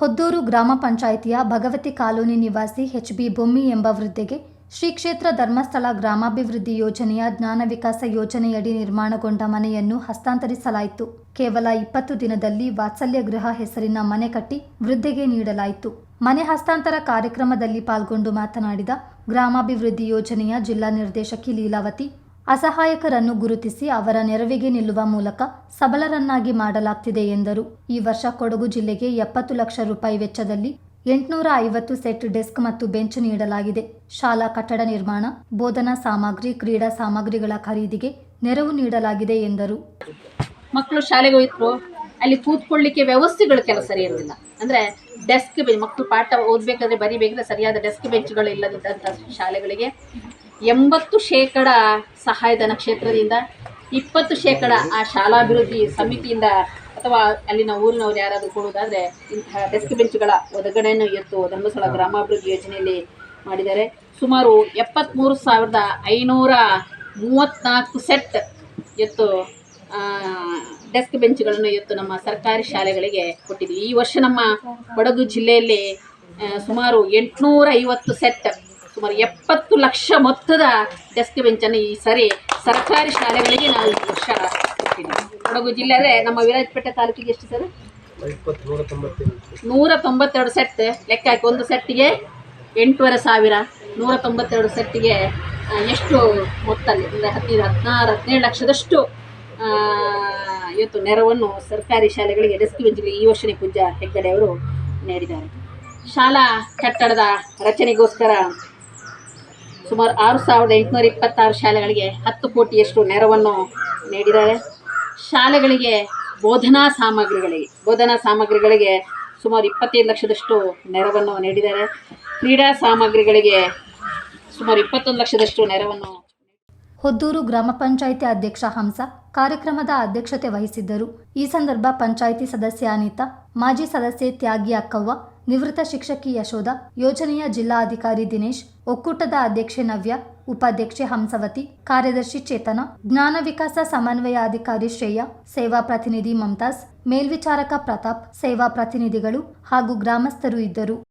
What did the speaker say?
ಹೊದ್ದೂರು ಗ್ರಾಮ ಪಂಚಾಯಿತಿಯ ಭಗವತಿ ಕಾಲೋನಿ ನಿವಾಸಿ ಎಚ್ ಬಿ ಬೊಮ್ಮಿ ಎಂಬ ವೃದ್ಧೆಗೆ ಶ್ರೀ ಕ್ಷೇತ್ರ ಧರ್ಮಸ್ಥಳ ಗ್ರಾಮಾಭಿವೃದ್ಧಿ ಯೋಜನೆಯ ಜ್ಞಾನ ವಿಕಾಸ ಯೋಜನೆಯಡಿ ನಿರ್ಮಾಣಗೊಂಡ ಮನೆಯನ್ನು ಹಸ್ತಾಂತರಿಸಲಾಯಿತು. ಕೇವಲ ಇಪ್ಪತ್ತು ದಿನದಲ್ಲಿ ವಾತ್ಸಲ್ಯ ಗೃಹ ಹೆಸರಿನ ಮನೆ ಕಟ್ಟಿ ವೃದ್ಧೆಗೆ ನೀಡಲಾಯಿತು. ಮನೆ ಹಸ್ತಾಂತರ ಕಾರ್ಯಕ್ರಮದಲ್ಲಿ ಪಾಲ್ಗೊಂಡು ಮಾತನಾಡಿದ ಗ್ರಾಮಾಭಿವೃದ್ಧಿ ಯೋಜನೆಯ ಜಿಲ್ಲಾ ನಿರ್ದೇಶಕಿ ಲೀಲಾವತಿ ಅಸಹಾಯಕರನ್ನು ಗುರುತಿಸಿ ಅವರ ನೆರವಿಗೆ ನಿಲ್ಲುವ ಮೂಲಕ ಸಬಲರನ್ನಾಗಿ ಮಾಡಲಾಗ್ತಿದೆ ಎಂದರು. ಈ ವರ್ಷ ಕೊಡಗು ಜಿಲ್ಲೆಗೆ ಎಪ್ಪತ್ತು ಲಕ್ಷ ರೂಪಾಯಿ ವೆಚ್ಚದಲ್ಲಿ ಎಂಟುನೂರ ಐವತ್ತು ಸೆಟ್ ಡೆಸ್ಕ್ ಮತ್ತು ಬೆಂಚ್ ನೀಡಲಾಗಿದೆ. ಶಾಲಾ ಕಟ್ಟಡ ನಿರ್ಮಾಣ, ಬೋಧನಾ ಸಾಮಗ್ರಿ, ಕ್ರೀಡಾ ಸಾಮಗ್ರಿಗಳ ಖರೀದಿಗೆ ನೆರವು ನೀಡಲಾಗಿದೆ ಎಂದರು. ಮಕ್ಕಳು ಶಾಲೆಗೆ ಹೋಯ್ತು, ಅಲ್ಲಿ ಕೂತ್ಕೊಳ್ಳಿಕ್ಕೆ ವ್ಯವಸ್ಥೆಗಳು ಕೆಲವು ಸರಿ ಇರಲಿಲ್ಲ ಅಂದರೆ ಡೆಸ್ಕ್ ಬೆಂಚ್ ಮಕ್ಕಳು ಪಾಠ ಓದಬೇಕಾದ್ರೆ ಬರಿಬೇಕಾದ್ರೆ ಸರಿಯಾದ ಡೆಸ್ಕ್ ಬೆಂಚ್ಗಳು ಇಲ್ಲದಂಥ ಶಾಲೆಗಳಿಗೆ ಎಂಬತ್ತು ಶೇಕಡ ಸಹಾಯಧನ ಕ್ಷೇತ್ರದಿಂದ ಇಪ್ಪತ್ತು ಶೇಕಡ ಆ ಶಾಲಾಭಿವೃದ್ಧಿ ಸಮಿತಿಯಿಂದ ಅಥವಾ ಅಲ್ಲಿನ ಊರಿನವ್ರು ಯಾರಾದರೂ ಕೊಡುವುದಾದರೆ ಇಂತಹ ಡೆಸ್ಕ್ ಬೆಂಚ್ಗಳ ಒದಗಡೆಯನ್ನು ಎತ್ತು ಧರ್ಮಸ್ಥಳ ಗ್ರಾಮಾಭಿವೃದ್ಧಿ ಯೋಜನೆಯಲ್ಲಿ ಮಾಡಿದ್ದಾರೆ. ಸುಮಾರು ಎಪ್ಪತ್ತ್ಮೂರು ಸಾವಿರದ ಐನೂರ ಮೂವತ್ತ್ನಾಲ್ಕು ಸೆಟ್ ಎತ್ತು ಡೆಸ್ಕ್ ಬೆಂಚ್ಗಳನ್ನು ಇವತ್ತು ನಮ್ಮ ಸರ್ಕಾರಿ ಶಾಲೆಗಳಿಗೆ ಕೊಟ್ಟಿದ್ವಿ ಈ ವರ್ಷ ನಮ್ಮ ಕೊಡಗು ಜಿಲ್ಲೆಯಲ್ಲಿ ಸುಮಾರು ಎಂಟುನೂರ ಐವತ್ತು ಸೆಟ್ ಸುಮಾರು ಎಪ್ಪತ್ತು ಲಕ್ಷ ಮೊತ್ತದ ಡೆಸ್ಕ್ ಬೆಂಚನ್ನು ಈ ಸರಿ ಸರ್ಕಾರಿ ಶಾಲೆಗಳಿಗೆ ನಾವು ಈ ವರ್ಷ ಕೊಡಗು ಜಿಲ್ಲೆ ಅಂದರೆ ನಮ್ಮ ವಿರಾಜಪೇಟೆ ತಾಲೂಕಿಗೆ ಎಷ್ಟು ಸರ್? ನೂರ ತೊಂಬತ್ತೆರಡು ಸೆಟ್ ಲೆಕ್ಕ ಹಾಕಿ ಒಂದು ಸೆಟ್ಟಿಗೆ ಎಂಟೂವರೆ ಸಾವಿರ. ನೂರ ತೊಂಬತ್ತೆರಡು ಸೆಟ್ಟಿಗೆ ಎಷ್ಟು ಮೊತ್ತ ಅಂದರೆ ಹದಿನೈದು, ಹದಿನಾರು, ಹದಿನೇಳು ಲಕ್ಷದಷ್ಟು ಇವತ್ತು ನೆರವನ್ನು ಸರ್ಕಾರಿ ಶಾಲೆಗಳಿಗೆ ಡೆಸ್ಕ್ ಬೆಂಚ್ಗೆ ಈ ವರ್ಷನೇ ಪೂಜಾ ಹೆಗ್ಗಡೆ ಅವರು ನೀಡಿದ್ದಾರೆ. ಶಾಲಾ ಕಟ್ಟಡದ ರಚನೆಗೋಸ್ಕರ ಸುಮಾರು ಆರು ಸಾವಿರದ ಎಂಟುನೂರ ಇಪ್ಪತ್ತಾರು ಶಾಲೆಗಳಿಗೆ ಹತ್ತು ಕೋಟಿಯಷ್ಟು ನೆರವನ್ನು ನೀಡಿದ್ದಾರೆ. ಶಾಲೆಗಳಿಗೆ ಬೋಧನಾ ಸಾಮಗ್ರಿಗಳಿಗೆ ಬೋಧನಾ ಸಾಮಗ್ರಿಗಳಿಗೆ ಸುಮಾರು ಇಪ್ಪತ್ತೈದು ಲಕ್ಷದಷ್ಟು ನೆರವನ್ನು ನೀಡಿದ್ದಾರೆ. ಕ್ರೀಡಾ ಸಾಮಗ್ರಿಗಳಿಗೆ ಸುಮಾರು ಇಪ್ಪತ್ತೊಂದು ಲಕ್ಷದಷ್ಟು ನೆರವನ್ನು ಹೊದ್ದೂರು ಗ್ರಾಮ ಪಂಚಾಯಿತಿ ಅಧ್ಯಕ್ಷ ಹಂಸ ಕಾರ್ಯಕ್ರಮದ ಅಧ್ಯಕ್ಷತೆ ವಹಿಸಿದ್ದರು. ಈ ಸಂದರ್ಭ ಪಂಚಾಯಿತಿ ಸದಸ್ಯ ಅನಿತಾ, ಮಾಜಿ ಸದಸ್ಯೆ ತ್ಯಾಗಿ ಅಕ್ಕವ್ವ ನಿವೃತ್ತ ಶಿಕ್ಷಕಿ ಯಶೋಧ, ಯೋಜನೆಯ ಜಿಲ್ಲಾಧಿಕಾರಿ ದಿನೇಶ್, ಒಕ್ಕೂಟದ ಅಧ್ಯಕ್ಷೆ ನವ್ಯ, ಉಪಾಧ್ಯಕ್ಷೆ ಹಂಸವತಿ, ಕಾರ್ಯದರ್ಶಿ ಚೇತನ, ಜ್ಞಾನ ವಿಕಾಸ ಸಮನ್ವಯಾಧಿಕಾರಿ ಶ್ರೇಯ, ಸೇವಾ ಪ್ರತಿನಿಧಿ ಮಮತಾಜ್, ಮೇಲ್ವಿಚಾರಕ ಪ್ರತಾಪ್, ಸೇವಾ ಪ್ರತಿನಿಧಿಗಳು ಹಾಗೂ ಗ್ರಾಮಸ್ಥರು ಇದ್ದರು.